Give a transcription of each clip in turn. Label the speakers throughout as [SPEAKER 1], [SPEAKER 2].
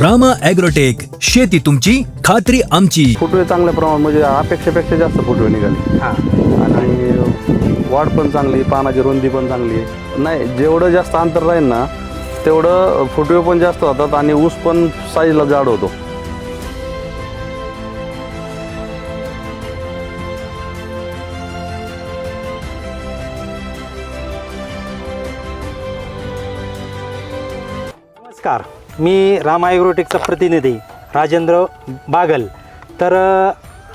[SPEAKER 1] Rama agrotech शेती तुमची खात्री आमची.
[SPEAKER 2] फुटवे चांगल्या प्रमाणात म्हणजे अपेक्षेपेक्षा जास्त फुटवे निघाले.
[SPEAKER 3] हां.
[SPEAKER 2] आणि वाढ पण चांगली पानाची रुंदी पण चांगली. आहे नाही जेवढं जास्त अंतर राहील ना तेवढं फुटवे पण जास्त होतात आणि ऊस पण साईजला जाड होतो.
[SPEAKER 3] नमस्कार. मी राम ॲग्रोटेकचा प्रतिनिधी राजेंद्र बागल. तर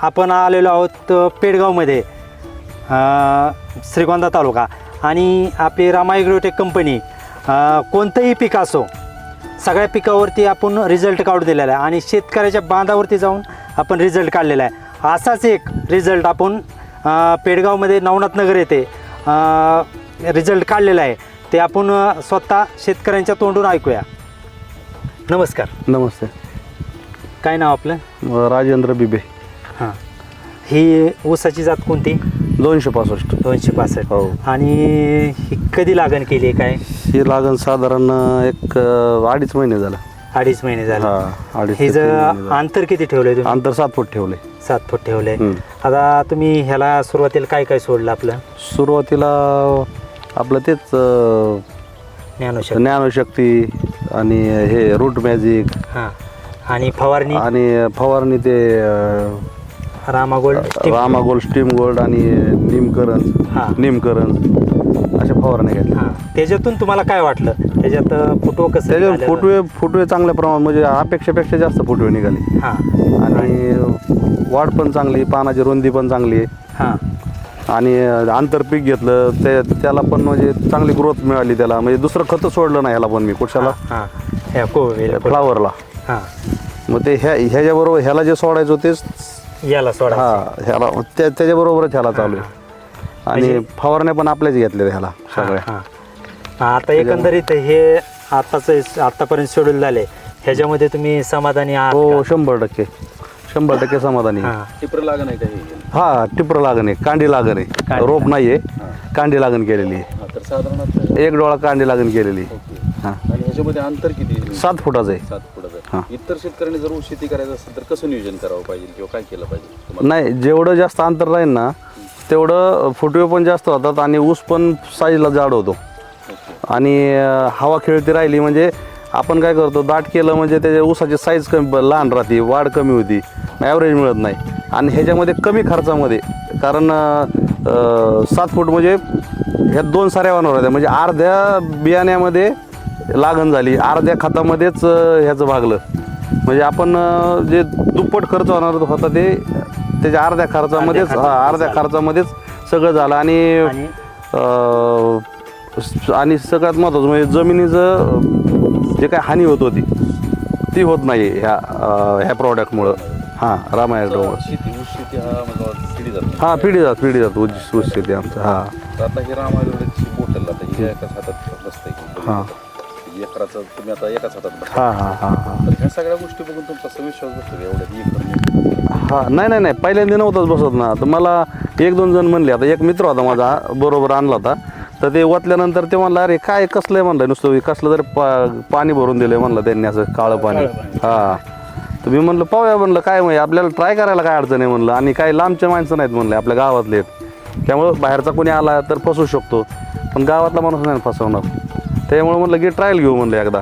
[SPEAKER 3] आपण आलेलो आहोत पेडगावमध्ये श्रीगोंदा तालुका. आणि आपली राम ॲग्रोटेक कंपनी कोणतंही पीक असो सगळ्या पिकावरती आपण रिझल्ट काढू दिलेला आहे. आणि शेतकऱ्याच्या बांधावरती जाऊन आपण रिझल्ट काढलेला आहे. असाच एक रिझल्ट आपण पेडगावमध्ये नवनाथ नगर येथे रिझल्ट काढलेला आहे. ते आपण स्वतः शेतकऱ्यांच्या तोंडून ऐकूया. नमस्कार.
[SPEAKER 2] नमस्ते.
[SPEAKER 3] काय नाव आपलं?
[SPEAKER 2] अं, राजेंद्र बिबे.
[SPEAKER 3] हां. ही ऊसाची जात कोणती?
[SPEAKER 2] दोनशे पासष्ट.
[SPEAKER 3] दोनशे पासष्ट.
[SPEAKER 2] हो.
[SPEAKER 3] आणि ही कधी लागण केली आहे काय?
[SPEAKER 2] ही लागण साधारण एक अं, अडीच महिने झाला.
[SPEAKER 3] अडीच महिने झाले.
[SPEAKER 2] हा अडीच ते तीन महिने
[SPEAKER 3] जर
[SPEAKER 2] झाले.
[SPEAKER 3] अंतर किती ठेवलंय तुम्ही?
[SPEAKER 2] अंतर सात फूट ठेवले
[SPEAKER 3] सात फूट ठेवलंय.
[SPEAKER 2] हम्म.
[SPEAKER 3] आता तुम्ही ह्याला सुरुवातीला काय काय सोडलं आपलं?
[SPEAKER 2] सुरुवातीला आपलं तेच अं,
[SPEAKER 3] ज्ञानोशक
[SPEAKER 2] ज्ञानशक्ती आणि हे रूट मॅजिक
[SPEAKER 3] हां. आणि फवारणी.
[SPEAKER 2] आणि फवारणी ते अं,
[SPEAKER 3] Rama gold
[SPEAKER 2] Rama gold steam gold आणि निमकरंज
[SPEAKER 3] हां.
[SPEAKER 2] निमकरंज अशा फवारण्या घेतल्या.
[SPEAKER 3] हां. त्याच्यातून तुम्हाला काय वाटलं? त्याच्यात फुटो कसं
[SPEAKER 2] त्याच्यावर
[SPEAKER 3] निघालेलं?
[SPEAKER 2] फुटवे फुटवे चांगल्या प्रमाणात म्हणजे अपेक्षेपेक्षा जास्त फुटवे निघाले.
[SPEAKER 3] हां.
[SPEAKER 2] आणि वाढ पण चांगली पानाची रुंदी पण चांगली आहे.
[SPEAKER 3] हां.
[SPEAKER 2] आणि आंतरपीक घेतलं ते त्याला पण म्हणजे चांगली ग्रोथ मिळाली त्याला. म्हणजे दुसरं खतं सोडलं नाही ह्याला पण मी.
[SPEAKER 3] हां कोविड
[SPEAKER 2] फ्लावरला
[SPEAKER 3] हां
[SPEAKER 2] मग ते ह्या ह्याच्याबरोबर ह्याला जे सोडायचं तेच
[SPEAKER 3] याला सोडा
[SPEAKER 2] हा ह्याला त्या त्याच्याबरोबरच ह्याला चालू आहे. आणि
[SPEAKER 3] म्हणजे-
[SPEAKER 2] फवारण्या पण आपल्याच घेतल्या ह्याला सगळ्या.
[SPEAKER 3] हां. आता एकंदरीत हे आताच आतापर्यंत शेड्यूल झाले. ह्याच्यामध्ये तुम्ही समाधानी आहात
[SPEAKER 2] हो? शंभर टक्के. शंभर टक्के समाधानी आहे.
[SPEAKER 3] हां.
[SPEAKER 4] टिपर लागण आहे का हे?
[SPEAKER 2] हा टिपर लागण आहे. कांडी लागण आहे. रोप नाहीये. कांडी लागण केलेली आहे.
[SPEAKER 4] हा, तर साधारणतः
[SPEAKER 2] एक डोळा कांडी लागण केलेली आहे.
[SPEAKER 4] ओके.
[SPEAKER 2] हा.
[SPEAKER 4] आणि ह्याच्यामध्ये अंतर किती आहे?
[SPEAKER 2] सात फुटाचं आहे.
[SPEAKER 4] सात
[SPEAKER 2] हा.
[SPEAKER 4] फुटाचं इतर शेतकऱ्यांनी जर ऊस शेती करायचं असेल तर कसं नियोजन करावं पाहिजे किंवा काय केलं पाहिजे तुम्हाला?
[SPEAKER 2] नाही जेवढं जास्त अंतर राहील ना तेवढं फुटवे पण जास्त होतात आणि ऊस पण साईजला जाड होतो.
[SPEAKER 4] ओके.
[SPEAKER 2] आणि अं, हवा खेळती राहिली म्हणजे आपण काय करतो दाट केलं म्हणजे त्याच्या ऊसाची साईज कमी लहान राहते वाढ कमी होती ॲव्हरेज मिळत नाही. आणि ह्याच्यामध्ये कमी खर्चामध्ये कारण सात फूट म्हणजे ह्या दोन साऱ्या वाहणार होत्या म्हणजे अर्ध्या बियाण्यामध्ये लागण झाली अर्ध्या खतामध्येच ह्याचं भागलं. म्हणजे आपण जे दुप्पट खर्च होणार होता ते त्याच्या अर्ध्या खर्चामध्येच हा अर्ध्या खर्चामध्येच सगळं झालं. आणि
[SPEAKER 3] आणि
[SPEAKER 2] सगळ्यात महत्त्वाचं म्हणजे जमिनीचं जे काय हानी होत होती ती होत नाही ह्या ह्या प्रॉडक्टमुळं हां रामायणामुळं
[SPEAKER 4] शेती ऊस शेती हा म्हणजे पिढी जात
[SPEAKER 2] हां पिढी जात पिढी जात ऊस ऊस शेती आमचं हां.
[SPEAKER 4] तर आता हे रामायणाची बोटल आता हे एकाच हातात बसतंय.
[SPEAKER 2] हा.
[SPEAKER 4] एकराचं तुम्ही आता एकाच हातात बसता
[SPEAKER 2] हां हां हां हां.
[SPEAKER 4] तर ह्या सगळ्या गोष्टी बघून तुमचा बसतो का एवढ्या एक
[SPEAKER 2] हा नाही नाही नाही. पहिल्यांदा नव्हताच बसत ना. तर मला एक दोन जण म्हणले आता एक मित्र होता माझा बरोबर आणला होता. तर ते ओतल्यानंतर ते म्हणलं अरे काय कसलं आहे म्हणलं नुसतं कसलं तरी पा पाणी भरून दिलं म्हणलं त्यांनी असं काळं पाणी. हा. तर मी म्हणलं पाहूया म्हणलं काय म्हणजे आपल्याला ट्राय करायला काय अडचण आहे? म्हणलं आणि काही लांबचे माणसं नाहीत म्हणले आपल्या गावातले आहेत. त्यामुळं बाहेरचा कोणी आला तर फसू शकतो. पण गावातला माणूस नाही फसवणार. त्यामुळे म्हणलं की ट्रायल घेऊ म्हणलं एकदा.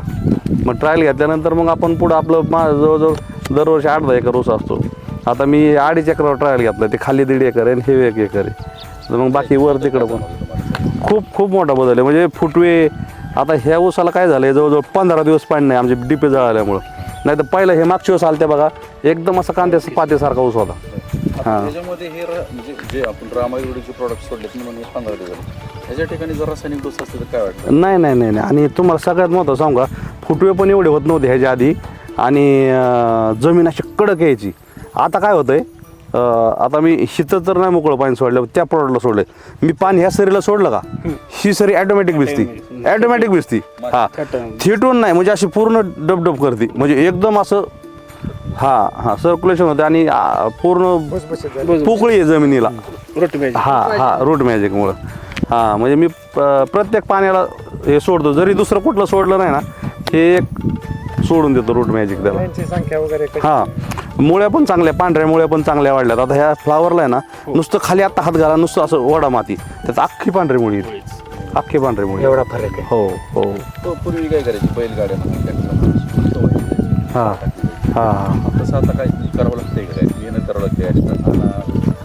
[SPEAKER 2] मग ट्रायल घेतल्यानंतर मग आपण पुढं आपलं मा जवळजवळ दरवर्षी आठ दहा एकर ऊस असतो. आता मी अडीच एकरावर ट्रायल घेतलं ते खाली दीड एकर आहे आणि हे एक एकर आहे. तर मग बाकी वर तिकडं पण. खूप खूप मोठा बदल आहे. म्हणजे फुटवे आता ह्या ऊसाला काय झालं आहे जवळजवळ पंधरा दिवस पाणी नाही आमचे डिपे जळाल्यामुळं. नाही तर पहिलं हे मागच्या वेळेस आलते बघा एकदम असा कांद्या पातेसारखा ऊस होता.
[SPEAKER 4] त्याच्यामध्ये हे. र- म्हणजे जे आपण रामायणाचे प्रोडक्ट सोडलेत म्हणून पंधरा दिवस झाले. ह्याच्या ठिकाणी जर रासायनिक डोस असते तर काय वाटतं?
[SPEAKER 2] नाही नाही नाही नाही. आणि तुम्हाला सगळ्यात महत्त्वाचं सांगू का? फुटवे पण एवढे होत नव्हते ह्याच्या आधी. आणि अं, जमीन अशी कडक यायची. आता काय होतंय? आता मी हिथं तर नाही मोकळं पाणी सोडलं त्या प्रोडक्टला सोडलं मी पाणी ह्या सरीला सोडलं का? ही सरी ॲटोमॅटिक भिजती. ॲटोमॅटिक भिजती. हा. थिटून नाही म्हणजे अशी पूर्ण डबडब करते. म्हणजे एकदम असं हा हा सर्क्युलेशन होते आणि पूर्ण पोकळी आहे जमिनीला. हा हा रूट मॅजिकमुळं हा म्हणजे मी प्रत्येक पाण्याला हे सोडतो. जरी दुसरं कुठलं सोडलं नाही ना हे एक सोडून देतो रूट मॅजिक त्याला.
[SPEAKER 5] त्यांची संख्या वगैरे कशी?
[SPEAKER 2] हा. मुळ्या पण चांगल्या पांढऱ्या मुळ्या पण चांगल्या वाढल्यात. आता ह्या फ्लावरला आहे ना नुसतं खाली आता हात घाला नुसतं असं वडा माती. त्यात अख्खी पांढरी मुळी येते. अख्खी पांढरी मुळी
[SPEAKER 3] एवढा फरक आहे.
[SPEAKER 2] हो हो.
[SPEAKER 4] तो पूर्वी काय करायची? बैलगाड्या ट्रॅक्टर
[SPEAKER 2] हा हा. हा
[SPEAKER 4] तसं आता काय करावं लागतंय काय येणं करावं लागते. एक्स्ट्रा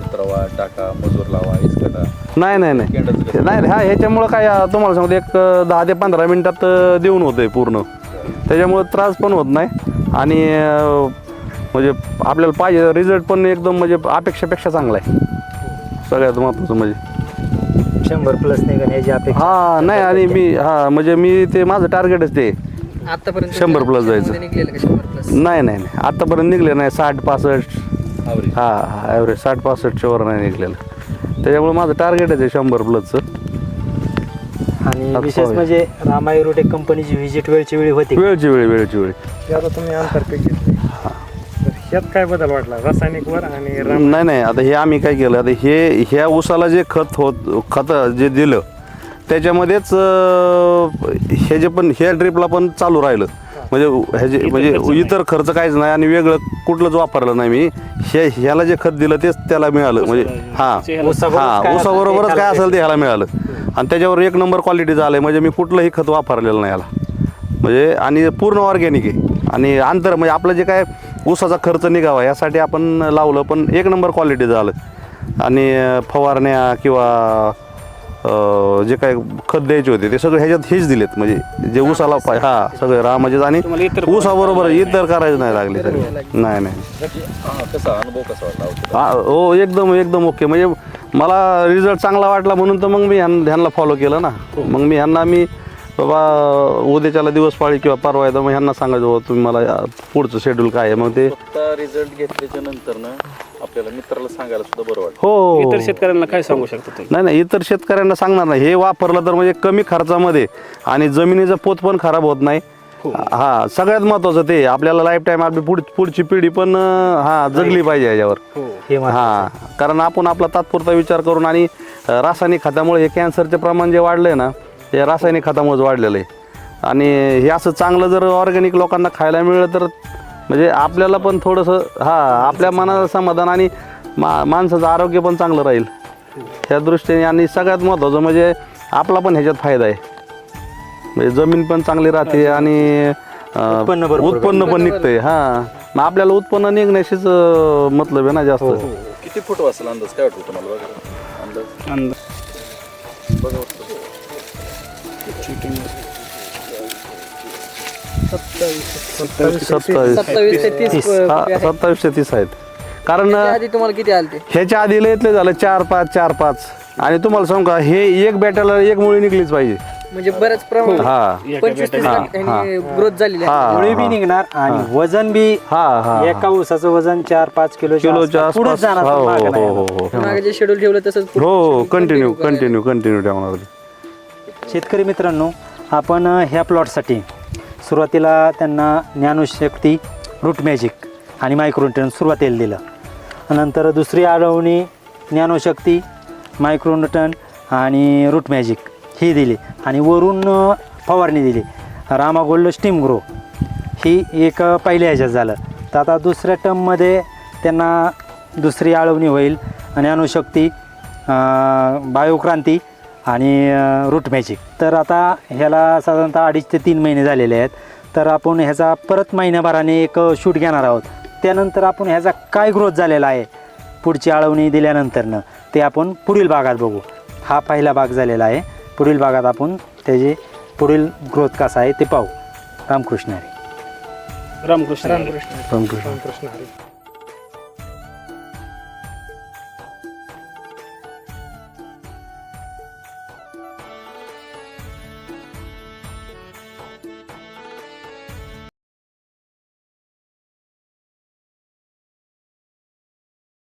[SPEAKER 4] उतरवा टाका मजूर लावा इसकटा
[SPEAKER 2] नाही नाही नाही.
[SPEAKER 4] केंडाचं कसं?
[SPEAKER 2] नाही हा ह्याच्यामुळं काय अं, तुम्हाला सांगतो एक अं, दहा ते पंधरा मिनिटात अं, देऊन होतंय पूर्ण. त्याच्यामुळं त्रास पण होत नाही. आणि अं, म्हणजे आपल्याला पाहिजे रिझल्ट पण एकदम म्हणजे अपेक्षापेक्षा चांगला आहे. सगळ्यात महत्त्वाचं म्हणजे.
[SPEAKER 3] शंभर प्लस निघण अपेक्षा.
[SPEAKER 2] हा नाही आणि मी हा म्हणजे मी ते माझं टार्गेटच ते.
[SPEAKER 6] आतापर्यंत
[SPEAKER 2] शंभर plus जायचं.
[SPEAKER 6] मध्ये निघलेलं का शंभर प्लस
[SPEAKER 2] नाही नाही नाही. आत्तापर्यंत निघले नाही साठ पासष्ट.
[SPEAKER 4] Average.
[SPEAKER 2] हा हा ॲव्हरेज साठ पासष्टच्या वर नाही निघलेलं. त्याच्यामुळे माझं टार्गेटच आहे शंभर प्लसचं
[SPEAKER 3] आणि
[SPEAKER 2] आता
[SPEAKER 3] विशेष
[SPEAKER 2] पाहूया.
[SPEAKER 3] म्हणजे रामायरोटेक कंपनीची व्हिजिट वेळची वेळी होती.
[SPEAKER 2] वेळची वेळ वेळची वेळ.
[SPEAKER 5] ते आता तुम्ही आंतरपीक घेतले ह्यात काय बदल वाटला? रासायनिकवर आणि राम
[SPEAKER 2] नाही नाही आता हे आम्ही काय केलं? आता हे ह्या ऊसाला जे खत होत खत जे दिलं त्याच्यामध्येच अं, हे जे पण ह्या ड्रिपला पण चालू राहिलं. म्हणजे ह्याचे म्हणजे इतर खर्च काहीच नाही आणि वेगळं कुठलंच वापरलं नाही मी. हे ह्याला जे खत दिलं तेच त्याला मिळालं. म्हणजे हां. हां
[SPEAKER 3] काय असेल ते
[SPEAKER 2] ऊसाबरोबरच काय
[SPEAKER 3] त्याला
[SPEAKER 2] असेल ते ह्याला मिळालं. आणि त्याच्यावर एक नंबर क्वालिटीचं आलं म्हणजे मी कुठलंही खत वापरलेलं नाही याला. म्हणजे आणि पूर्ण ऑर्गॅनिक आहे. आणि अंतर म्हणजे आपलं जे काय ऊसाचा खर्च निघावा यासाठी आपण लावलं पण एक नंबर क्वालिटी झालं. आणि फवारण्या किंवा जे काय खत द्यायचे होते ते सगळे ह्याच्यात हेच दिलेत. म्हणजे जे ऊसाला पाय हा सगळे रामाचे आणि ऊसाबरोबर इतर करायचं नाही लागले तरी. नाही नाही.
[SPEAKER 4] हा
[SPEAKER 2] हा हो एकदम एकदम ओके. म्हणजे मला रिझल्ट चांगला वाटला म्हणून तर मग मी ह्यां ह्यांना फॉलो केलं ना. मग मी ह्यांना मी बाबा उद्याच्याला दिवस पाळी किंवा परवा येतं मग ह्यांना सांगायचं बाबा तुम्ही मला या पुढचं शेड्यूल काय आहे. मग ते
[SPEAKER 4] रिझल्ट घेतल्याच्या नंतर ना आपल्याला मित्राला सांगायला सुद्धा बरं वाटतं.
[SPEAKER 2] हो हो, हो
[SPEAKER 7] इतर शेतकऱ्यांना काय सांगू शकता तुम्ही?
[SPEAKER 2] नाही नाही इतर शेतकऱ्यांना सांगणार नाही. हे वापरलं तर म्हणजे कमी खर्चामध्ये आणि जमिनीचा पोत पण खराब होत नाही. हा. सगळ्यात महत्वाचं ते. आपल्याला लाईफ टाईम आपली पुढ पुढची पिढी पण अं, हा जगली पाहिजे याच्यावर
[SPEAKER 3] हे.
[SPEAKER 2] हा कारण आपण आपला तात्पुरता विचार करून आणि अ, रासायनिक खतामुळे हे कॅन्सरचे प्रमाण जे वाढलंय ना ते रासायनिक खतामुळेच वाढलेलं आहे. आणि हे असं चांगलं जर ऑर्गॅनिक लोकांना खायला मिळलं तर म्हणजे आपल्याला पण थोडंसं हा आपल्या मनाचं समाधान आणि मा माणसाचं आरोग्य पण चांगलं राहील. ह्या दृष्टीने आणि सगळ्यात महत्त्वाचं म्हणजे आपला पण ह्याच्यात फायदा आहे. म्हणजे जमीन पण चांगली राहते आणि
[SPEAKER 3] उत्पन्न
[SPEAKER 2] पण निघतंय हा. मग आपल्याला उत्पन्न निघण्याशीच मतलब आहे ना जास्त.
[SPEAKER 4] किती फूट असेल अंदाज? काय वाटतं तुम्हाला बघा अंदाज?
[SPEAKER 7] अंदाज.
[SPEAKER 2] सत्तावीस
[SPEAKER 6] सत्तावीस ते तीस
[SPEAKER 2] हा, सत्तावीस ते तीस आहेत. कारण
[SPEAKER 6] आधी तुम्हाला किती आलते?
[SPEAKER 2] ह्याच्या आधी लयतले झालं चार पाच चार पाच. आणि तुम्हाला सांगू का हे एक बॅटरला एक मुळी निघलीच पाहिजे.
[SPEAKER 6] म्हणजे प्रमाणात
[SPEAKER 2] हा.
[SPEAKER 6] पंचवीस तीस ग्रोथ झालेली आहे.
[SPEAKER 3] मुळी बी निघणार आणि वजन बी
[SPEAKER 2] हा हा.
[SPEAKER 3] एका ऊसाचं वजन चार पाच किलो
[SPEAKER 2] किलोच्या
[SPEAKER 3] पुढे
[SPEAKER 2] आसपास.
[SPEAKER 3] जाणार
[SPEAKER 2] हो
[SPEAKER 3] पण मागं
[SPEAKER 2] हो
[SPEAKER 3] नाही
[SPEAKER 2] हो
[SPEAKER 3] येणार.
[SPEAKER 2] हो.
[SPEAKER 6] मागे जे शेड्यूल ठेवलं तसंच
[SPEAKER 2] हो कंटिन्यू. कंटिन्यू कंटिन्यू ठेवणार.
[SPEAKER 3] शेतकरी मित्रांनो आपण अ, ह्या प्लॉटसाठी सुरुवातीला त्यांना ज्ञानशक्ती रूट मॅजिक आणि मायक्रोन्यूटन सुरुवातीला दिलं. नंतर दुसरी आळवणी ज्ञानशक्ती मायक्रोन्यूटन आणि रूट मॅजिक ही दिली. आणि वरून फवारणी दिली. रामा गोल्ड स्टीम ग्रो ही एक पहिल्या ह्याच्यात झालं. तर आता दुसऱ्या टर्ममध्ये त्यांना दुसरी आळवणी होईल. ज्ञानशक्ती बायोक्रांती आणि रूट मॅजिक तर आता ह्याला साधारणतः अडीच ते तीन महिने झालेले आहेत. तर आपण ह्याचा परत महिन्याभराने एक शूट घेणार आहोत. त्यानंतर आपण ह्याचा काय ग्रोथ झालेला आहे? पुढची आळवणी दिल्यानंतरनं ते आपण पुढील भागात बघू. हा पहिला भाग झालेला आहे. पुढील भागात आपण त्याचे पुढील ग्रोथ कसा आहे ते पाहू. रामकृष्ण हरी.
[SPEAKER 7] रामकृष्ण
[SPEAKER 5] रामकृष्ण
[SPEAKER 2] रामकृष्ण
[SPEAKER 5] रामकृष्ण हरी.